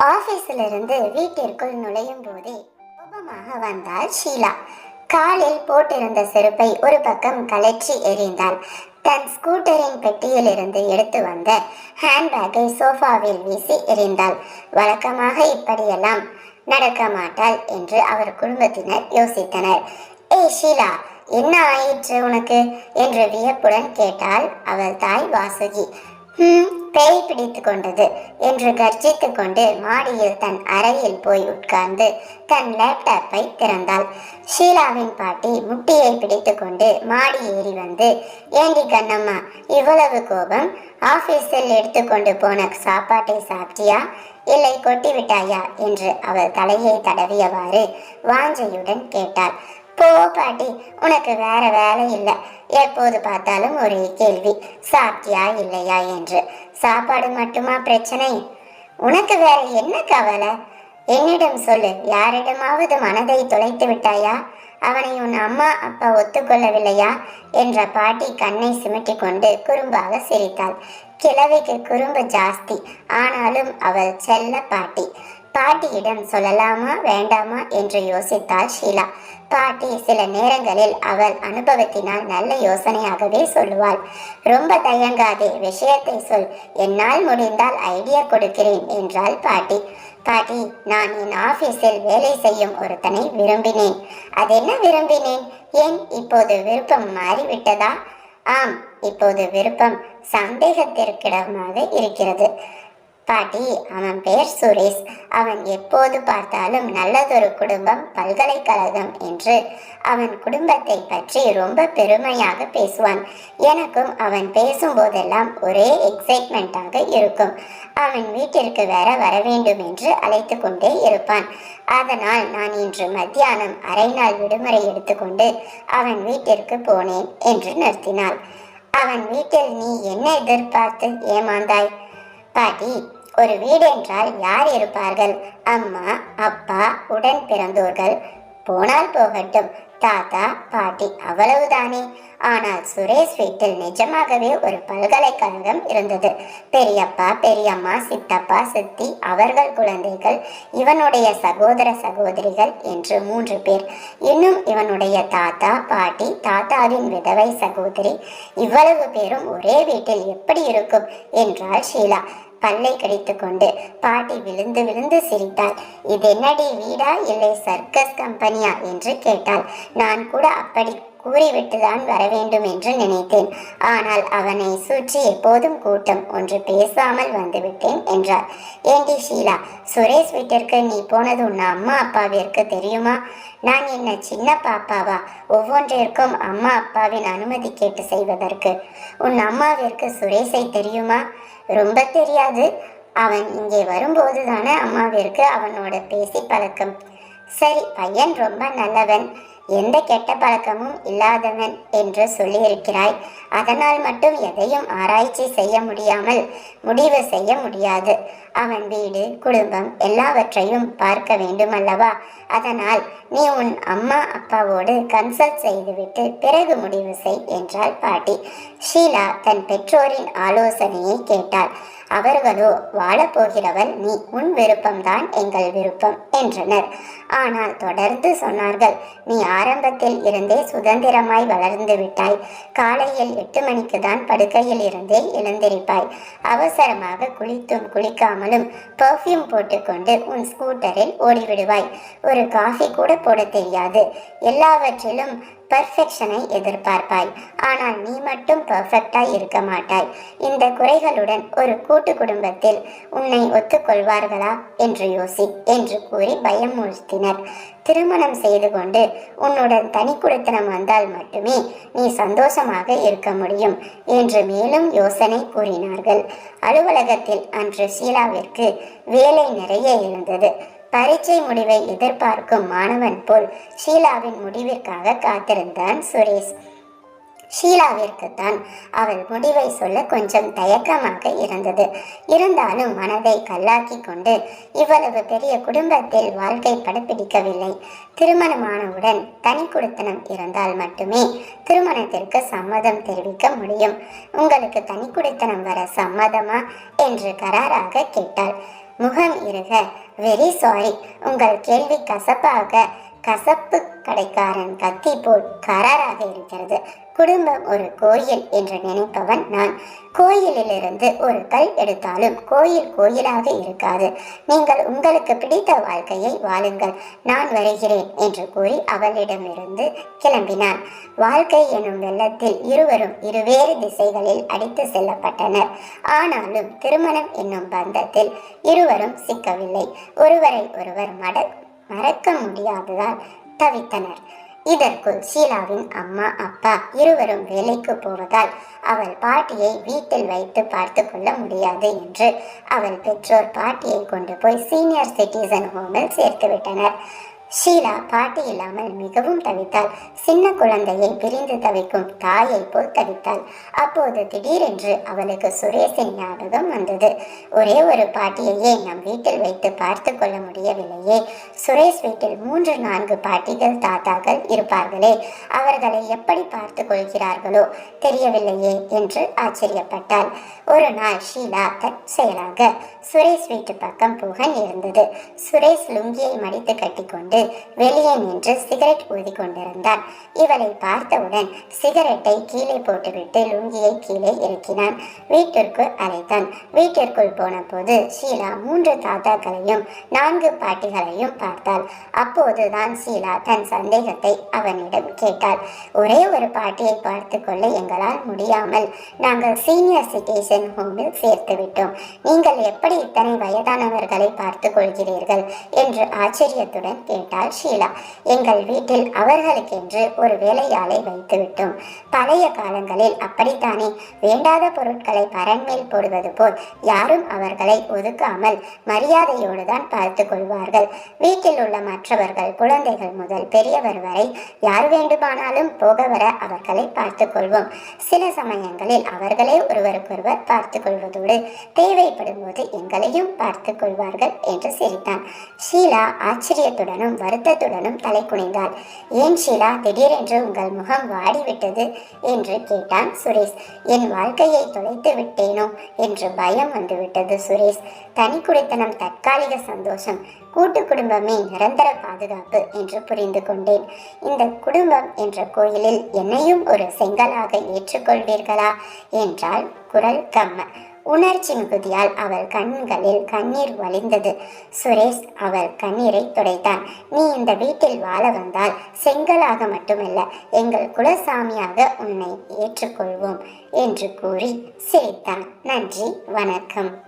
ஆபீஸில் இருந்து வீட்டிற்குள் நுழையும் போதே கோபமாக வந்தாள் ஷீலா. காலில் போட்டிருந்த செருப்பை ஒரு பக்கம் கலற்றி எறிந்தாள். தன் ஸ்கூட்டரின் பெட்டியில் இருந்து எடுத்து வந்த ஹேண்ட்பேக்கை சோஃபாவில் வீசி எறிந்தாள். வழக்கமாக இப்படியெல்லாம் நடக்க மாட்டாள் என்று அவர் குடும்பத்தினர் யோசித்தனர். ஏய் ஷீலா என்ன ஆயிற்று உனக்கு? என்று வியப்புடன் கேட்டாள் அவள் தாய் வாசுகி. ம் பேய் பிடித்து கொண்டது என்று கர்ஜித்துக் கொண்டு மாடியில் தன் அறையில் போய் உட்கார்ந்து தன் லேப்டாப்பை திறந்தாள். ஷீலாவின் பாட்டி முட்டியை பிடித்து கொண்டு மாடி ஏறி வந்து ஏண்டி கண்ணம்மா இவ்வளவு கோபம்? ஆபீஸில் எடுத்துக்கொண்டு போன சாப்பாட்டை சாப்பிட்டியா? இல்லை கொட்டி விட்டாயா என்று அவள் தலையை தடவியவாறு வாஞ்சையுடன் கேட்டாள். போ பாட்டி உனக்கு வேற வேலை இல்லை. எப்போது பார்த்தாலும் ஒரே கேள்வி சாப்பிட்டியா இல்லையா என்று. சாப்பாடு மட்டுமா பிரச்சனை? உனக்கு வேற என்ன கவலை? என்னிடம் சொல்லு யாரிடமாவது மனதை தொலைத்து விட்டாயா? அவனை உன் அம்மா அப்பா ஒத்துக்கொள்ளவில்லையா? என்ற பாட்டி கண்ணை சிமிட்டி கொண்டு குறும்பாக சிரித்தாள். கிழவிக்கு குறும்பு ஜாஸ்தி ஆனாலும் அவள் செல்ல பாட்டி. பாட்டியிடம் சொல்லலாமா வேண்டாமா என்று யோசித்தாள் ஷீலா. பாட்டி சில நேரங்களில் அவள் அனுபவத்தினால் நல்ல யோசனையாகவே சொல்லுவாள். ரொம்ப தயங்காதே விஷயத்தை சொல். என்னால் முடிந்தால் ஐடியா கொடுக்கிறேன் என்றாள் பாட்டி. பாட்டி நான் என் ஆபீஸில் வேலை செய்யும் ஒருத்தனை விரும்பினேன். அதென்ன விரும்பினேன்? ஏன் இப்போது விருப்பம் மாறிவிட்டதா? ஆம் இப்போது விருப்பம் சந்தேகத்திற்கிடமாக இருக்கிறது. பாட்டி அவன் பெயர் சுரேஷ். அவன் எப்போது பார்த்தாலும் நல்லதொரு குடும்பம் பல்கலைக்கழகம் என்று. அவன் குடும்பத்தை பற்றி ரொம்ப பெருமையாக பேசுவான். எனக்கும் அவன் பேசும்போதெல்லாம் ஒரே எக்ஸைட்மெண்ட்டாக இருக்கும். அவன் வீட்டிற்கு வேற வர வேண்டும் என்று அழைத்து கொண்டே இருப்பான். அதனால் நான் இன்று மத்தியானம் அரை நாள் விடுமுறை எடுத்துக்கொண்டு அவன் வீட்டிற்கு போனேன் என்று நிறுத்தினாள். அவன் வீட்டில் நீ என்ன எதிர்பார்த்து ஏமாந்தாய்? பாட்டி ஒரு வீடு என்றால் யார் இருப்பார்கள்? அம்மா அப்பா உடன் பிறந்தோர்கள். போனால் போகட்டும். தாத்தா பாட்டி அவ்வளவுதானே. ஆனால் சுரேஷ் வீட்டில் நிஜமாகவே ஒரு பல்கலைக்கழகம் இருந்தது. பெரியப்பா பெரியம்மா சித்தப்பா சித்தி அவர்கள் குழந்தைகள் இவனுடைய சகோதர சகோதரிகள் என்று மூன்று பேர். இன்னும் இவனுடைய தாத்தா பாட்டி தாத்தாவின் விதவை சகோதரி இவ்வளவு பேரும் ஒரே வீட்டில் எப்படி இருக்கும்? என்றாள் ஷீலா. பல்லை கடித்து கொண்டு பாட்டி விழுந்து விழுந்து சிரித்தாள். இது என்னடி வீடா? இல்லை சர்க்கஸ் கம்பெனியா? என்று கேட்டாள். நான் கூட அப்படி கூறிவிட்டுதான் வர வேண்டும் என்று நினைத்தேன். ஆனால் அவனை சுற்றி எப்போதும் கூட்டம் ஒன்று பேசாமல் வந்துவிட்டேன் என்றார் ஏண்டி ஷீலா சுரேஷ் வீட்டிற்கு நீ போனது உன் அம்மா அப்பாவிற்கு தெரியுமா? நான் என்ன சின்ன பாப்பாவா? ஒவ்வொன்றிற்கும் அம்மா அப்பாவின் அனுமதி கேட்டு செய்வதற்கு. உன் அம்மாவிற்கு சுரேஷை தெரியுமா? ரொம்ப தெரியாது. அவன் இங்கே வரும்போது தானே அம்மாவிற்கு அவனோட பேசி பழக்கம். சரி பையன் ரொம்ப நல்லவன். எந்த கெட்ட பழக்கமும் இல்லாதவன் என்று சொல்லியிருக்கிறாய். அதனால் மட்டும் எதையும் ஆராய்ச்சி செய்ய முடியாமல் முடிவு செய்ய முடியாது. அவன் வீடு குடும்பம் எல்லாவற்றையும் பார்க்க வேண்டும் அல்லவா அதனால் நீ உன் அம்மா அப்பாவோடு கன்சல்ட் செய்துவிட்டு பிறகு முடிவு செய் என்றாள் பாட்டி. ஷீலா தன் பெற்றோரின் ஆலோசனையை கேட்டாள். அவர்களோ வாழப்போகிறவன் நீ உன் விருப்பம்தான் எங்கள் விருப்பம் என்றனர். ஆனால் தொடர்ந்து சொன்னார்கள் நீ ஆரம்பத்தில் இருந்தே சுதந்திரமாய் வளர்ந்து விட்டாய். காலையில் எட்டு மணிக்கு தான் படுக்கையில் இருந்தே எழுந்திருப்பாய். அவசரமாக குளித்தும் குளிக்காமலும் பர்ஃப்யூம் போட்டுக்கொண்டு உன் ஸ்கூட்டரில் ஓடிவிடுவாய். ஒரு காஃபி கூட போட தெரியாது. எல்லாவற்றிலும் பர்ஃபெக்ஷனை எதிர்பார்ப்பாய். ஆனால் நீ மட்டும் பர்ஃபெக்டாய் இருக்க மாட்டாய். இந்த குறைகளுடன் ஒரு கூட்டு குடும்பத்தில் உன்னை ஒத்துக்கொள்வார்களா? என்று யோசி என்று கூறி பயமுறுத்தினர் திருமணம் செய்து கொண்டு உன்னுடன் தனி குடித்தனம் வந்தால் மட்டுமே நீ சந்தோஷமாக இருக்க முடியும் என்று மேலும் யோசனை கூறினார்கள். அலுவலகத்தில் அன்று ஷீலாவிற்கு வேலை நிறைய இருந்தது. பரீட்சை முடிவை எதிர்பார்க்கும் மாணவன் போல் ஷீலாவின் முடிவிற்காக காத்திருந்தான் சுரேஷ். ஷீலாவிற்கு தான் அவள் முடிவை சொல்ல கொஞ்சம் தயக்கமாக இருந்தது. இருந்தாலும் மனதை கல்லாக்கி கொண்டு இவ்வளவு பெரிய குடும்பத்தில் வாழ்க்கை படப்பிடிக்கவில்லை. திருமணமானவுடன் தனி குடித்தனம் இருந்தால் மட்டுமே திருமணத்திற்கு சம்மதம் தெரிவிக்க முடியும். உங்களுக்கு தனி குடித்தனம் வர சம்மதமா? என்று கராராக கேட்டாள். முகம் இருக. வெரி சாரி உங்கள் கேள்வி கசப்பாக கசப்பு கடைக்காரன் கத்தி போல் கராராக இருக்கிறது. குடும்பம் ஒரு கோயில் என்று நினைப்பவன் நான். கோயிலிலிருந்து ஒரு கல் எடுத்தாலும் கோயில் கோயிலாக இருக்காது. நீங்கள் உங்களுக்கு பிடித்த வாழ்க்கையை வாழுங்கள். நான் வருகிறேன் என்று கூறி அவளிடமிருந்து கிளம்பினான். வாழ்க்கை எனும் வெள்ளத்தில் இருவரும் இருவேறு திசைகளில் அடித்து செல்லப்பட்டனர். ஆனாலும் திருமணம் என்னும் பந்தத்தில் இருவரும் சிக்கவில்லை. ஒருவரை ஒருவர் மட மறக்க முடியாததால் தவித்தனர். இதற்குள் ஷீலாவின் அம்மா அப்பா இருவரும் வேலைக்கு போவதால் அவள் பாட்டியை வீட்டில் வைத்து பார்த்து கொள்ள முடியாது என்று அவள் பெற்றோர் பாட்டியை கொண்டு போய் சீனியர் சிட்டிசன் ஹோமில் சேர்த்து விட்டனர். ஷீலா பாட்டி இல்லாமல் மிகவும் தவித்தாள். சின்ன குழந்தையை பிரிந்து தவிக்கும் தாயை போல் தவித்தாள். அப்போது திடீரென்று அவளுக்கு சுரேஷின் ஞாபகம் வந்தது. ஒரே ஒரு பாட்டியையே நம் வீட்டில் வைத்து பார்த்து கொள்ள முடியவில்லையே. சுரேஷ் வீட்டில் மூன்று நான்கு பாட்டிகள் தாத்தாக்கள் இருப்பார்களே. அவர்களை எப்படி பார்த்து கொள்கிறார்களோ தெரியவில்லையே என்று ஆச்சரியப்பட்டாள். ஒரு நாள் ஷீலா தற்செயலாக சுரேஷ் வீட்டு பக்கம் புகன் இருந்தது. சுரேஷ் லுங்கியை மடித்து கட்டிக்கொண்டு வெளியே நின்று சிகரெட் ஊதி கொண்டிருந்தான் இவளை பார்த்தவுடன் சிகரெட்டை கீழே போட்டுவிட்டு லுங்கியை கீழே இறக்கினான். வீட்டிற்குள் அழைத்தான். வீட்டிற்குள் போன போது ஷீலா மூன்று தாத்தாக்களையும் நான்கு பாட்டிகளையும் பார்த்தாள். அப்போதுதான் ஷீலா தன் சந்தேகத்தை அவனிடம் கேட்டாள். ஒரே ஒரு பாட்டியை பார்த்து கொள்ள எங்களால் முடியாமல் நாங்கள் சீனியர் சிட்டிசன் ஹோமில் சேர்த்து விட்டோம். நீங்கள் எப்படி இத்தனை வயதானவர்களை பார்த்து கொள்கிறீர்கள் என்று ஆச்சரியத்துடன் கேட்டார் கேட்டாள் ஷீலா. எங்கள் வீட்டில் அவர்களுக்கென்று ஒரு வேலையாளை வைத்துவிட்டோம். பழைய காலங்களில் அப்படித்தானே. வேண்டாத பொருட்களை பரண்மேல் போடுவது போல் யாரும் அவர்களை ஒதுக்காமல் மரியாதையோடு தான் பார்த்து கொள்வார்கள். வீட்டில் உள்ள மற்றவர்கள் குழந்தைகள் முதல் பெரியவர் வரை யார் வேண்டுமானாலும் போக வர அவர்களை பார்த்து கொள்வோம். சில சமயங்களில் அவர்களே ஒருவருக்கொருவர் பார்த்து கொள்வதோடு தேவைப்படும் போது எங்களையும் பார்த்து கொள்வார்கள் என்று சிரித்தான். ஷீலா ஆச்சரியத்துடனும் வருத்தத்துடனும் தலை குனிந்தாள். ஏன் ஷீலா திடீரென்று உங்கள் முகம் வாடிவிட்டது? என்று கேட்டான் சுரேஷ். என் வாழ்க்கையை தொலைத்து விட்டேனோ? என்று பயம் வந்துவிட்டது சுரேஷ். தனி குடித்தனம் தற்காலிக சந்தோஷம் கூட்டு குடும்பமே நிரந்தர பாதுகாப்பு என்று புரிந்து கொண்டேன். இந்த குடும்பம் என்ற கோயிலில் என்னையும் ஒரு செங்கலாக ஏற்றுக்கொள்வீர்களா? என்றால் குரல் கம்ம. உணர்ச்சி மிகுதியால் அவள் கண்களில் கண்ணீர் வழிந்தது. சுரேஷ் அவள் கண்ணீரை துடைத்தான். நீ இந்த வீட்டில் வாழ வந்தால் செங்கலாக மட்டுமல்ல எங்கள் குலசாமியாக உன்னை ஏற்றுக்கொள்வோம் என்று கூறி சிரித்தான். நன்றி வணக்கம்.